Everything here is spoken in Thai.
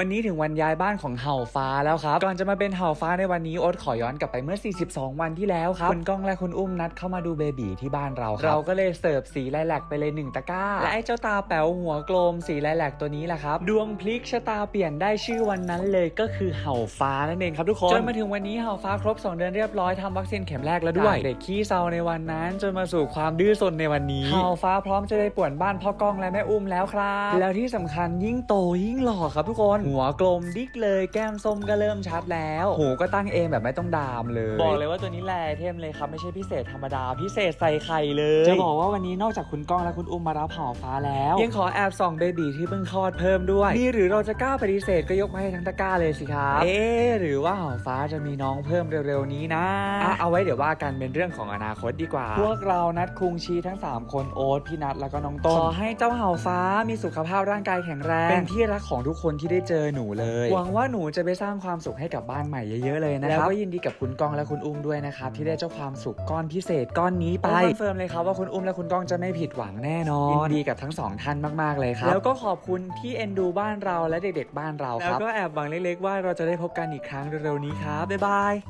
วันนี้ถึงวันย้ายบ้านของเห่าฟ้าแล้วครับ ก่อนจะมาเป็นเห่าฟ้าในวันนี้โอ๊ตขอย้อนกลับไปเมื่อ 42 วันที่แล้วครับ คุณก้องและคุณอุ้มนัดเข้ามาดูเบบีที่บ้านเราครับ เราก็เลยเสิร์ฟสีไลแลกไปเลยหนึ่งตะกร้า และไอ้เจ้าตาแป๋วหัวกลมสีไลแลกตัวนี้แหละครับ ดวงพลิกชะตาเปลี่ยนได้ชื่อวันนั้นเลยก็คือเห่าฟ้านั่นเองครับทุกคนจนมาถึงวันนี้เห่าฟ้าครบ 2 เดือนเรียบร้อยทำวัคซีนเข็มแรกแล้วด้วย เด็กขี้เซาในวันนั้น จนมาสู่ความดื้อซนในวันนี้เห่าฟ้าพร้อมจะได้ป่วนบ้านพ่อกล้องและแม่อุ้มแล้วครับ แล้วที่สำคัญยิ่งโตยิ่งหล่อครับทุกคนหัวกลมดิกเลยแก้มส้มก็เริ่มชัดแล้วหูก็ตั้งเองแบบไม่ต้องดามเลย บอกเลยว่าตัวนี้แลเทมเลยครับไม่ใช่พิเศษธรรมดา พิเศษใส่ไข่เลย จะบอกว่าวันนี้นอกจากคุณก้องและคุณอุ้มมารับเห่าฟ้าแล้ว ยังขอแอบส่องเบบีที่เพิ่งคลอดเพิ่มด้วยนี่หรือเราจะกล้าปฏิเสธก็ยกมาให้ทั้งตะกร้าเลยสิครับเอ๊ะหรือว่าเห่าฟ้าจะมีน้องเพิ่มเร็วๆนี้นะอะเอาไว้เดี๋ยวว่ากันเป็นเรื่องของอนาคตดีกว่า พวกเรานัดคุงชีทั้ง 3 คนโอ๊ตพี่นัทแล้วก็น้องต้นขอให้เจ้าเห่าฟ้ามีสุขภาพร่างกายแข็งแรงเป็นที่รักของทุกคนที่ได้เจอหนูเลย หวังว่าหนูจะไปสร้างความสุขให้กับบ้านใหม่เยอะๆเลยนะครับแล้วก็ยินดีกับคุณก้องและคุณอุ้มด้วยนะครับที่ได้เจ้าความสุขก้อนพิเศษก้อนนี้ไปคอนเฟิร์มเลยครับว่าคุณอุ้มและคุณก้องจะไม่ผิดหวังแน่นอนยินดีกับทั้งสองท่านมากๆเลยครับแล้วก็ขอบคุณที่เอ็นดูบ้านเราและเด็กๆบ้านเราครับแล้วก็แอบหวังเล็กๆว่าเราจะได้พบกันอีกครั้งเร็วๆนี้ครับบ๊ายบาย